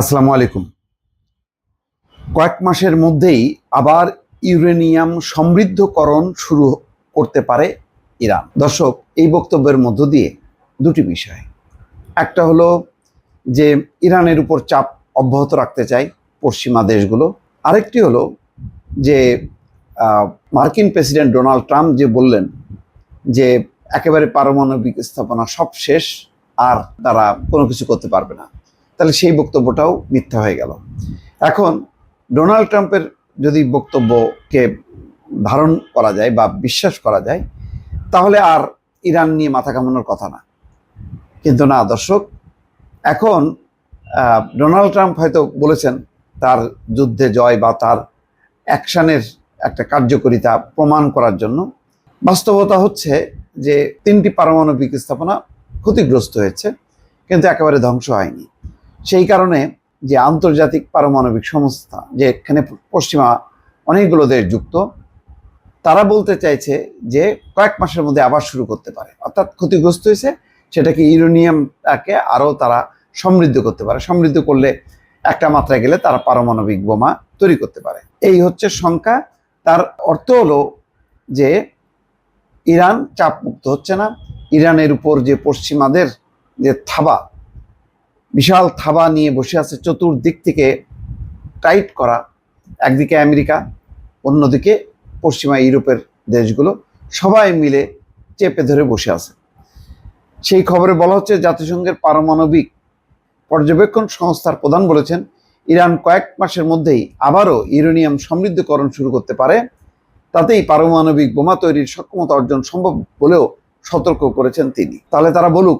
আসসালামু আলাইকুম। কয়েক মাসের মধ্যেই আবার ইউরেনিয়াম সমৃদ্ধকরণ শুরু করতে পারে ইরান। দর্শক, এই বক্তব্যের মধ্য দিয়ে দুটি বিষয়। একটা হলো যে ইরানের উপর চাপ অব্যাহত রাখতে চায় পশ্চিমা দেশগুলো। আরেকটি হলো যে মার্কিন প্রেসিডেন্ট ডোনাল্ড ট্রাম্প যে বললেন যে, একেবারে পারমাণবিক স্থাপনা সব শেষ আর তারা কোনো কিছু করতে পারবে না। তাহলে সেই বক্তব্যটাও মিথ্যা হয়ে গেল। এখন ডোনাল্ড ট্রাম্পের যদি বক্তব্যকে ধারণ করা যায় বা বিশ্বাস করা যায়, তাহলে আর ইরান নিয়ে মাথা কামানোর কথা না। কিন্তু না, দর্শক, এখন ডোনাল্ড ট্রাম্প হয়তো বলেছেন তার যুদ্ধে জয় বা তার অ্যাকশানের একটা কার্যকারিতা প্রমাণ করার জন্য। বাস্তবতা হচ্ছে যে তিনটি পারমাণবিক স্থাপনা ক্ষতিগ্রস্ত হয়েছে, কিন্তু একেবারে ধ্বংস হয়নি। সেই কারণে যে আন্তর্জাতিক পারমাণবিক সংস্থা, যে এখানে পশ্চিমা অনেকগুলো দেশ যুক্ত, তারা বলতে চাইছে যে কয়েক মাসের মধ্যে আবার শুরু করতে পারে। অর্থাৎ ক্ষতিগ্রস্ত হয়েছে, সেটাকে ইউরেনিয়ামটাকে আরও তারা সমৃদ্ধ করতে পারে। সমৃদ্ধ করলে একটা মাত্রায় গেলে তারা পারমাণবিক বোমা তৈরি করতে পারে। এই হচ্ছে সংখ্যা। তার অর্থ হলো যে ইরান চাপমুক্ত হচ্ছে না। ইরানের উপর যে পশ্চিমাদের যে থাবা বিশাল থাবা নিয়ে বসে আছে চতুর্দিক থেকে টাইট করা একদিকে আমেরিকা, অন্যদিকে পশ্চিমা ইউরোপের দেশগুলো, সবাই মিলে চেপে ধরে বসে আছে। সেই খবরে বলা হচ্ছে জাতিসংঘের পারমাণবিক পর্যবেক্ষণ সংস্থার প্রধান বলেছেন, ইরান কয়েক মাসের মধ্যেই আবারও ইউরেনিয়াম সমৃদ্ধকরণ শুরু করতে পারে। তাতেই পারমাণবিক বোমা তৈরির সক্ষমতা অর্জন সম্ভব বলেও সতর্ক করেছেন তিনি। তাহলে তারা বলুক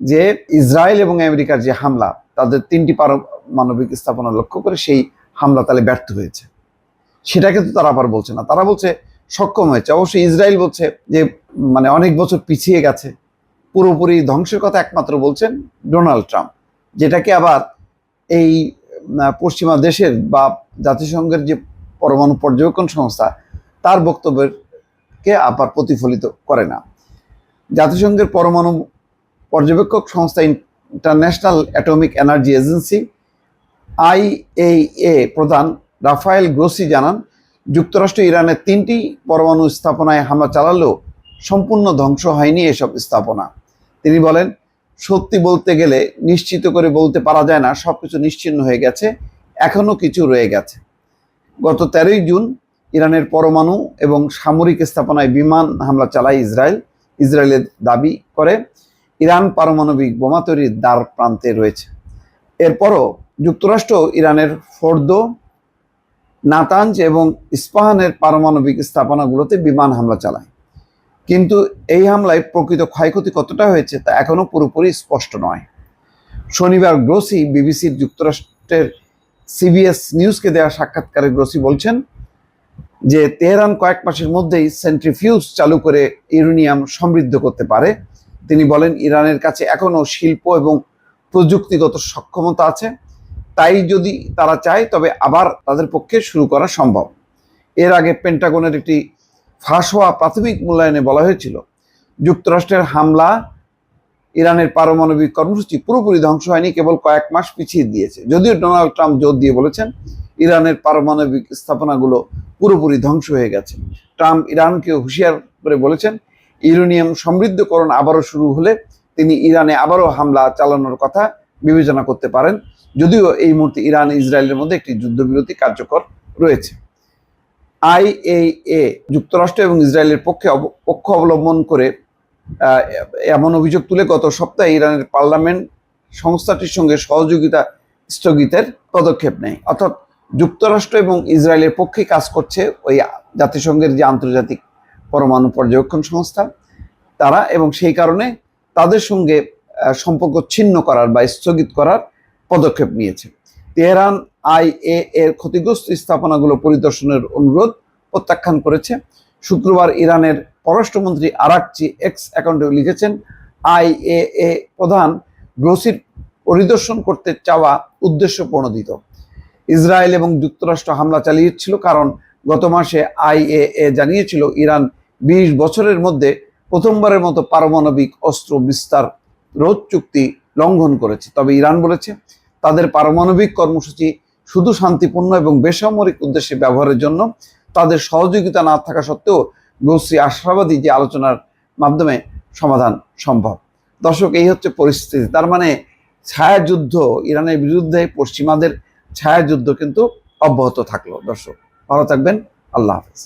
যে ইসরায়েল এবং আমেরিকার যে হামলা, তাদের তিনটি পারমাণবিক স্থাপনা লক্ষ্য করে সেই হামলা তাহলে ব্যর্থ হয়েছে। সেটা কিন্তু তারা আবার বলছে না। তারা বলছে সক্ষম হয়েছে। অবশ্যই ইসরায়েল বলছে যে মানে অনেক বছর পিছিয়ে গেছে। পুরোপুরি ধ্বংসের কথা একমাত্র বলছেন ডোনাল্ড ট্রাম্প, যেটাকে আবার এই পশ্চিমা দেশের বা জাতিসংঘের যে পরমাণু পর্যবেক্ষণ সংস্থা, তার বক্তব্যের কে আবার প্রতিফলিত করে না। জাতিসংঘের পরমাণু পর্যবেক্ষক সংস্থা International Atomic Energy Agency, IAEA প্রধান রাফায়েল গ্রোসি জানান, যুক্তরাষ্ট্র ইরানের তিনটি পরমাণু স্থাপনায় হামলা চালালেও সম্পূর্ণ ধ্বংস হয়নি এসব স্থাপনা। তিনি বলেন, সত্যি বলতে গেলে নিশ্চিত করে বলতে পারা যায় না সব কিছু নিশ্চিন্ন হয়ে গেছে এখনও কিছু রয়ে গেছে। গত তেরোই জুন ইরানের পরমাণু এবং সামরিক স্থাপনায় বিমান হামলা চালায় ইসরায়েল। ইসরায়েলের দাবি করে ইরান পারমাণবিক বোমা তৈরির দ্বার প্রান্তে রয়েছে। এরপরও যুক্তরাষ্ট্র ইরানের ফোর্দো, নাতাঞ্জ এবং ইস্পাহানের পারমাণবিক স্থাপনাগুলোতে বিমান হামলা চালায়। কিন্তু এই হামলায় প্রকৃত ক্ষয়ক্ষতি কতটা হয়েছে তা এখনও পুরোপুরি স্পষ্ট নয়। শনিবার গ্রোসি বিবিসির যুক্তরাষ্ট্রের সিবিএস নিউজকে দেওয়া সাক্ষাৎকারে গ্রোসি বলছেন যে, তেহরান কয়েক মাসের মধ্যেই সেন্ট্রিফিউজ চালু করে ইউরেনিয়াম সমৃদ্ধ করতে পারে। তিনি বলেন, ইরানের কাছে এখনও শিল্প এবং প্রযুক্তিগত সক্ষমতা আছে। তাই যদি তারা চায়, তবে আবার তাদের পক্ষে শুরু করা সম্ভব। এর আগে পেন্টাগনের একটি ফাঁস হওয়া প্রাথমিক মূল্যায়নে বলা হয়েছিল, যুক্তরাষ্ট্রের হামলা ইরানের পারমাণবিক কর্মসূচি পুরোপুরি ধ্বংস হয়নি, কেবল কয়েক মাস পিছিয়ে দিয়েছে। যদিও ডোনাল্ড ট্রাম্প জোর দিয়ে বলেছেন, ইরানের পারমাণবিক স্থাপনাগুলো পুরোপুরি ধ্বংস হয়ে গেছে। ট্রাম্প ইরানকে হুঁশিয়ার করে বলেছেন ইউরেনিয়াম সমৃদ্ধকরণ আবারও শুরু হলে তিনি ইরানে আবারও হামলা চালানোর কথা বিবেচনা করতে পারেন। যদিও এই মুহূর্তে ইরান ইসরায়েলের মধ্যে একটি যুদ্ধবিরতি কার্যকর রয়েছে। আইএএ যুক্তরাষ্ট্র এবং ইসরায়েলের পক্ষে পক্ষ অবলম্বন করে এমন অভিযোগ তুলে গত সপ্তাহে ইরানের পার্লামেন্ট সংস্থাটির সঙ্গে সহযোগিতা স্থগিতের পদক্ষেপ নেয়। অর্থাৎ যুক্তরাষ্ট্র এবং ইসরায়েলের পক্ষে কাজ করছে ওই জাতিসংঘের যে আন্তর্জাতিক পরমাণু পর্যবেক্ষণ সংস্থা, তারা এবং সেই কারণে তাদের সঙ্গে সম্পর্ক ছিন্ন করার বা স্থগিত করার পদক্ষেপ নিয়েছে। তেহরান আইএ এর ক্ষতিগ্রস্ত স্থাপনাগুলো পরিদর্শনের অনুরোধ প্রত্যাখ্যান করেছে। শুক্রবার ইরানের পররাষ্ট্রমন্ত্রী আরাকচি এক্স অ্যাকাউন্টে লিখেছেন, আইএএ প্রধান গ্রোসির পরিদর্শন করতে চাওয়া উদ্দেশ্য প্রণোদিত। ইসরায়েল এবং যুক্তরাষ্ট্র হামলা চালিয়েছিল কারণ গত মাসে আইএএ জানিয়েছিল ইরান বিশ বছরের মধ্যে প্রথমবারের মতো পারমাণবিক অস্ত্র বিস্তার রোধ চুক্তি লঙ্ঘন করেছে। তবে ইরান বলেছে, তাদের পারমাণবিক কর্মসূচি শুধু শান্তিপূর্ণ এবং বেসামরিক উদ্দেশ্যে ব্যবহারের জন্য, তাদের সহযোগিতা না থাকা সত্ত্বেও গোশ্রী আশাবাদী যে আলোচনার মাধ্যমে সমাধান সম্ভব। দর্শক, এই হচ্ছে পরিস্থিতি। তার মানে ছায়াযুদ্ধ, ইরানের বিরুদ্ধে পশ্চিমাদের ছায়াযুদ্ধ কিন্তু অব্যাহত থাকল। দর্শক, ভালো থাকবেন। আল্লাহ হাফেজ।